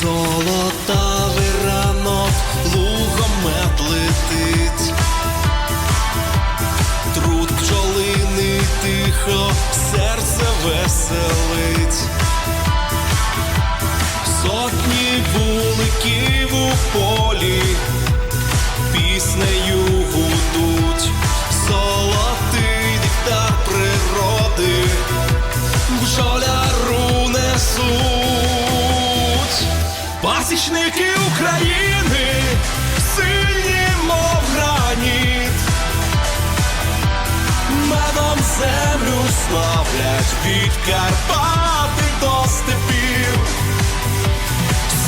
Золотавий ранок лугом летить, труд пчолиний тихо, серце веселить, сотні вуликів у полі, Пасічники України, сильні, мов граніт, медом землю славлять від Карпати до степів.